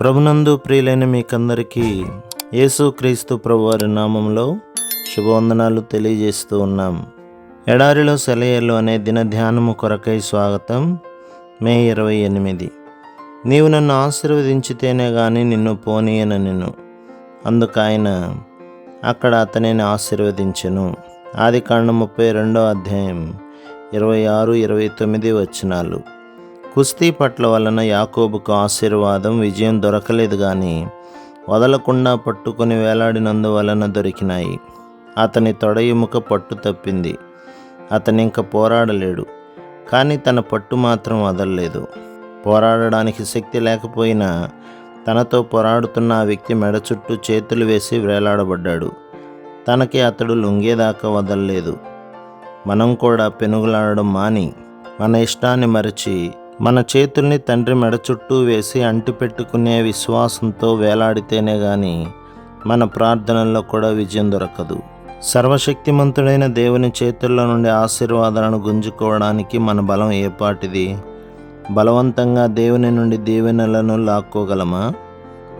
ప్రభునందు ప్రియులైన మీకందరికీ యేసుక్రీస్తు ప్రభువారి నామంలో శుభవందనాలు తెలియజేస్తూ ఉన్నాం. ఎడారిలో సెలయేలు అనే దిన ధ్యానము కొరకై స్వాగతం మే ఇరవై ఎనిమిది. నీవు నన్ను ఆశీర్వదించితేనే గాని నిన్ను పోనీయన నిన్ను అందుకైన అక్కడ అతనిని ఆశీర్వదించెను. ఆది కాండ ముప్పై రెండో అధ్యాయం ఇరవై ఆరు ఇరవై తొమ్మిది వచ్చినాలు కుస్తీ పట్ల వలన యాకోబుకు ఆశీర్వాదం విజయం దొరకలేదు కానీ వదలకుండా పట్టుకొని వేలాడినందువలన దొరికినాయి. అతని తొడ ఎముక పట్టు తప్పింది. అతని ఇంకా పోరాడలేడు. కానీ తన పట్టు మాత్రం వదలలేదు. పోరాడడానికి శక్తి లేకపోయినా తనతో పోరాడుతున్న ఆ వ్యక్తి మెడ చుట్టూ చేతులు వేసి వేలాడబడ్డాడు. తనకి అతడు లొంగేదాకా వదలలేదు. మనం కూడా పెనుగులాడడం మాని మన ఇష్టాన్ని మరచి మన చేతుల్ని తండ్రి మెడ చుట్టూ వేసి అంటిపెట్టుకునే విశ్వాసంతో వేలాడితేనే గాని మన ప్రార్థనల్లో కూడా విజయం దొరకదు. సర్వశక్తిమంతుడైన దేవుని చేతుల్లో నుండి ఆశీర్వాదాలను గుంజుకోవడానికి మన బలం ఏపాటిది బలవంతంగా దేవుని నుండి దీవెనలను లాక్కోగలమా?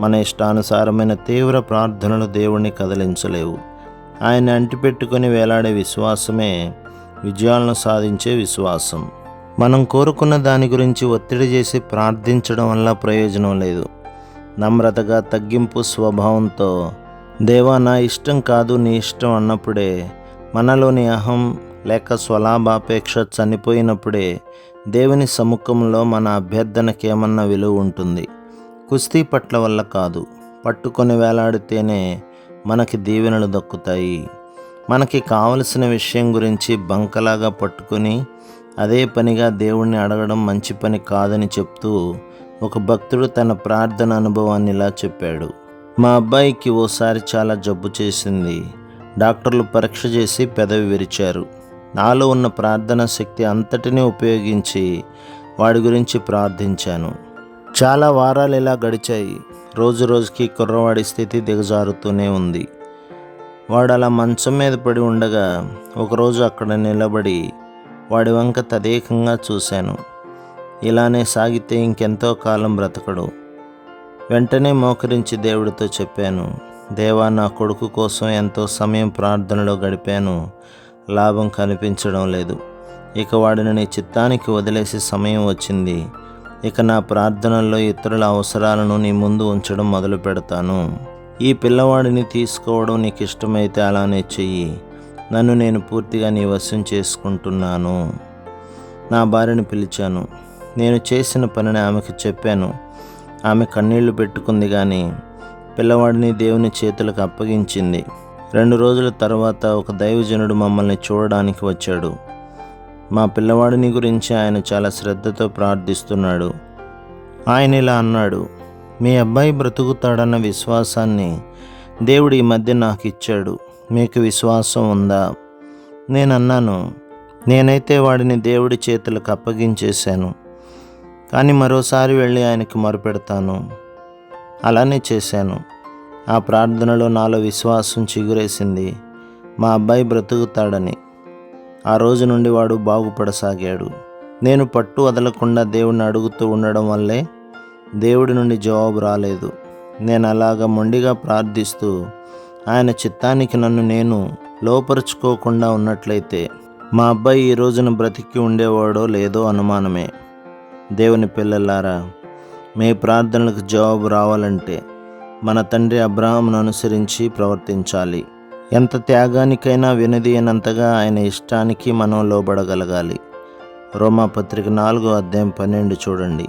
మన ఇష్టానుసారమైన తీవ్ర ప్రార్థనలు దేవుణ్ణి కదిలించలేవు. ఆయన అంటిపెట్టుకుని వేలాడే విశ్వాసమే విజయాలను సాధించే విశ్వాసం. మనం కోరుకున్న దాని గురించి ఒత్తిడి చేసి ప్రార్థించడం వల్ల ప్రయోజనం లేదు. నమ్రతగా తగ్గింపు స్వభావంతో దేవా నా ఇష్టం కాదు నీ ఇష్టం అన్నప్పుడే మనలోని అహం లేక స్వలాభాపేక్ష చనిపోయినప్పుడే దేవుని సముఖంలో మన అభ్యర్థనకి ఏమన్నా విలువ ఉంటుంది. కుస్తీ పట్ల వల్ల కాదు. పట్టుకొని వేలాడితేనే మనకి దీవెనలు దక్కుతాయి. మనకి కావలసిన విషయం గురించి బంకలాగా పట్టుకొని అదే పనిగా దేవుణ్ణి అడగడం మంచి పని కాదని చెప్తూ ఒక భక్తుడు తన ప్రార్థన అనుభవాన్ని ఇలా చెప్పాడు. మా అబ్బాయికి ఓసారి చాలా జబ్బు చేసింది. డాక్టర్లు పరీక్ష చేసి పెదవి విరిచారు. నాలో ఉన్న ప్రార్థన శక్తి అంతటినీ ఉపయోగించి వాడి గురించి ప్రార్థించాను. చాలా వారాలు ఇలా గడిచాయి. రోజు రోజుకి కుర్రవాడి స్థితి దిగజారుతూనే ఉంది. వాడు అలా మంచం మీద పడి ఉండగా ఒకరోజు అక్కడ నిలబడి వాడి వంక తదేకంగా చూశాను. ఇలానే సాగితే ఇంకెంతో కాలం బ్రతకడు. వెంటనే మోకరించి దేవుడితో చెప్పాను దేవా నా కొడుకు కోసం ఎంతో సమయం ప్రార్థనలో గడిపాను. లాభం కనిపించడం లేదు. ఇక వాడిని నీ చిత్తానికి వదిలేసే సమయం వచ్చింది. ఇక నా ప్రార్థనల్లో ఇతరుల అవసరాలను నీ ముందు ఉంచడం మొదలు పెడతాను ఈ పిల్లవాడిని తీసుకోవడం నీకు ఇష్టమైతే అలానే చెయ్యి. నన్ను నేను పూర్తిగా నీ వశం చేసుకుంటున్నాను. నా భార్యను పిలిచాను. నేను చేసిన పనిని ఆమెకు చెప్పాను. ఆమె కన్నీళ్ళు పెట్టుకుంది కానీ పిల్లవాడిని దేవుని చేతులకు అప్పగించింది. రెండు రోజుల తర్వాత ఒక దైవజనుడు మమ్మల్ని చూడడానికి వచ్చాడు. మా పిల్లవాడిని గురించి ఆయన చాలా శ్రద్ధతో ప్రార్థిస్తున్నాడు. ఆయన ఇలా అన్నాడు మీ అబ్బాయి బ్రతుకుతాడన్న విశ్వాసాన్ని దేవుడు ఈ మధ్య నాకు ఇచ్చాడు మీకు విశ్వాసం ఉందా? నేను అన్నాను నేనైతే వాడిని దేవుడి చేతులకు అప్పగించేశాను. కానీ మరోసారి వెళ్ళి ఆయనకి మొరపెడతాను. అలానే చేశాను. ఆ ప్రార్థనలో నాలో విశ్వాసం చిగురేసింది. మా అబ్బాయి బ్రతుకుతాడని. ఆ రోజు నుండి వాడు బాగుపడసాగాడు. నేను పట్టు వదలకుండా దేవుణ్ణి అడుగుతూ ఉండడం వల్లే దేవుడి నుండి జవాబు రాలేదు. నేను అలాగ మొండిగా ప్రార్థిస్తూ ఆయన చిత్తానికి నన్ను నేను లోపరుచుకోకుండా ఉన్నట్లయితే మా అబ్బాయి ఈ రోజున బ్రతికి ఉండేవాడో లేదో అనుమానమే. దేవుని పిల్లలారా మీ ప్రార్థనలకు జవాబు రావాలంటే మన తండ్రి అబ్రహామును అనుసరించి ప్రవర్తించాలి. ఎంత త్యాగానికైనా వినదీయనంతగా ఆయన ఇష్టానికి మనం లోబడగలగాలి. రోమాపత్రిక నాలుగో అధ్యాయం పన్నెండు చూడండి.